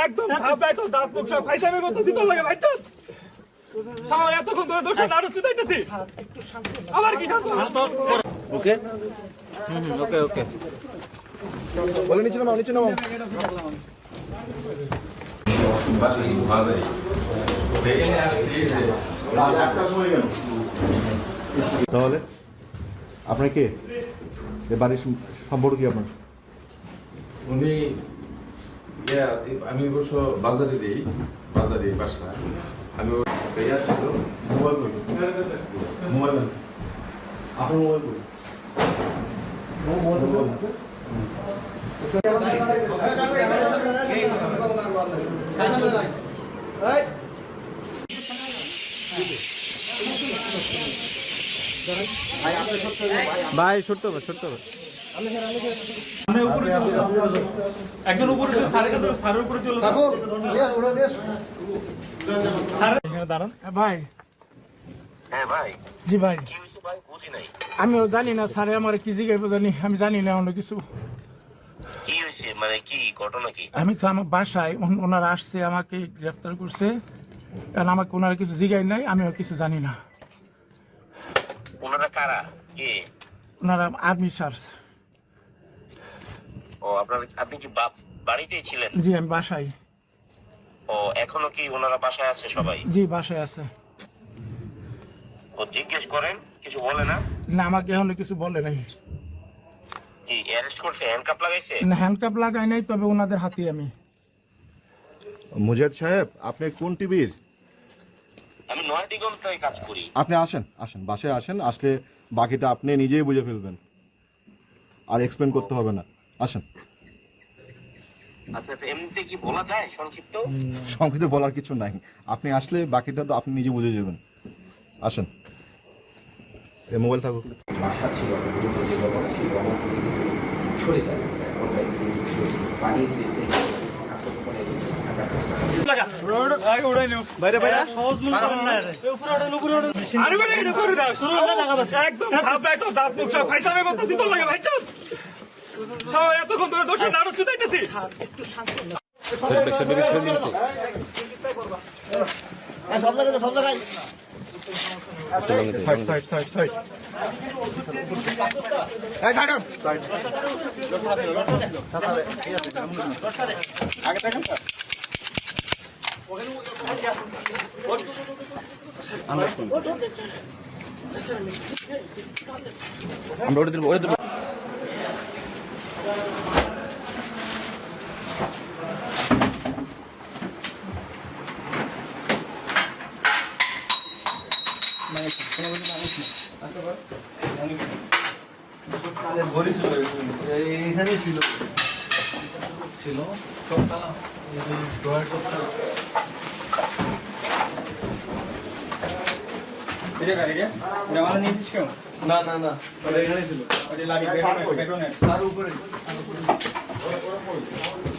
একদম দাঁত মুখ সব খাইতে হবে কত দিতে লাগে ভাই চল আমার এতক্ষণ ধরে দোষ নাড়ু চুদাইতেছি আবার কি শান্ত? ওকে। ওকে ওকে। বলে নিচে নামাও নিচে নামাও বাসায় বাজারে এখানে আসছি যে তাহলে আপনি কে? এ বাড়ির সম- সম্পর্ক কি আপনার? উনি আমি অবশ্য বাজারে দিই বাজারে বাসা। আমি ও- ইয়া ছিল মোবাইল কই মোবাইল। আপনার মোবাইল মোবাইল ভাই সরতে হবে সরতে হবে। উপরে চলে যাব। একজন উপরে স্যারের উপরে চলে। ভাই। হ্যাঁ জি ভাই। আমিও জানি না স্যারে আমার কি জিগাইব জানি আমি জানি না অন্য কিছু। মানে কি ঘটনা কি? আমি তো আমার বাসায় ওনারা আসছে আমাকে গ্রেফতার করছে কারণ আমাকে ওনারা কিছু জিগাই নাই আমিও কিছু জানি না। ওনারা কারা? কে? ওনারা আর্মি স্যার। ও আপনার আপনি কি বাপ বাড়িতেই ছিলেন? জি আমি বাসায়। ও এখনও কি ওনারা বাসায় আছে সবাই? জি বাসায় আছে। ও জিজ্ঞেস করেন কিছু বলে না? না আমাকে এখনও কিছু বলে নাই। কি অ্যারেস্ট করছে হ্যান্ডকাপ লাগাইছে? না হ্যান্ডকাপ লাগাই নাই তবে ওনাদের হাতে আমি। মুজাহিদ সাহেব আপনি কোন টিভির? আমি নয় দিগন্তায় কাজ করি। আপনি আসেন আসেন বাসায় আসেন আসলে বাকিটা আপনি নিজেই বুঝে ফেলবেন। আর এক্সপ্লেন করতে হবে না। আসেন। আচ্ছা এমনিতে কি বলা যায় সংক্ষিপ্ত? সংক্ষিপ্ত বলার কিছু নাই। আপনি আসলে বাকিটা তো আপনি নিজে বুঝে যাবেন। আসেন। এ মোবাইল থাকুক। বাসা ছিল যে ব্যাপার ছিল আমার থেকে কিন্তু সরে যায় পর্যায়ে পানি যে আগে উড়াই নিও বাইরে বাইরে সহজ লুক করেন না রে উপরে ওঠেন উপরে ওঠেন আরে বেটা এটা করে দাও শুরু একদম ভাব একদম দাঁত মুখ সব খাইতে হবে কত দিতে লাগে ভাই চল সবাই এতক্ষণ ধরে দোষ নাড়ু চুদাইতেছি side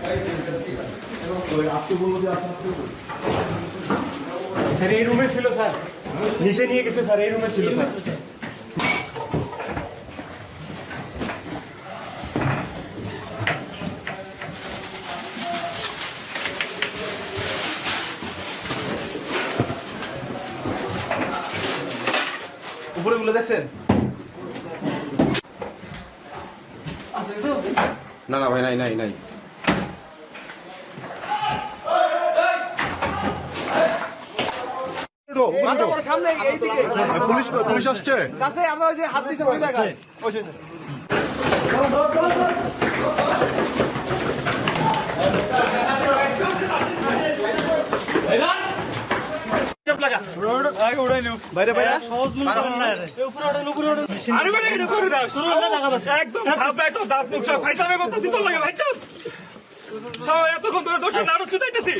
side side side side আমরা ওটা দিবো ওটা দিবো এইখানেই ছিল ছিল সবটা ড্রয়ার সবটা না না না তার উপরে স্যার, এই রুমে ছিল, স্যার। নিচে নিয়ে গেছে স্যার, এই রুমে ছিল স্যার। উপরে গুলো দেখছেন? না না, ভাই, নাই নাই নাই। উঠো, উপরে উঠো। পুলিশ পুলিশ আসছে? আগে উড়াই নিও বাইরে বাইরে আরে বেটা এটা করে দাও শুরু একদম ধাপ একদম দাঁত মুখ সব খাইতামে কথা দিতে লাগে সবাই এতক্ষণ ধরে দোষের নাড়ু চুদাইতেছি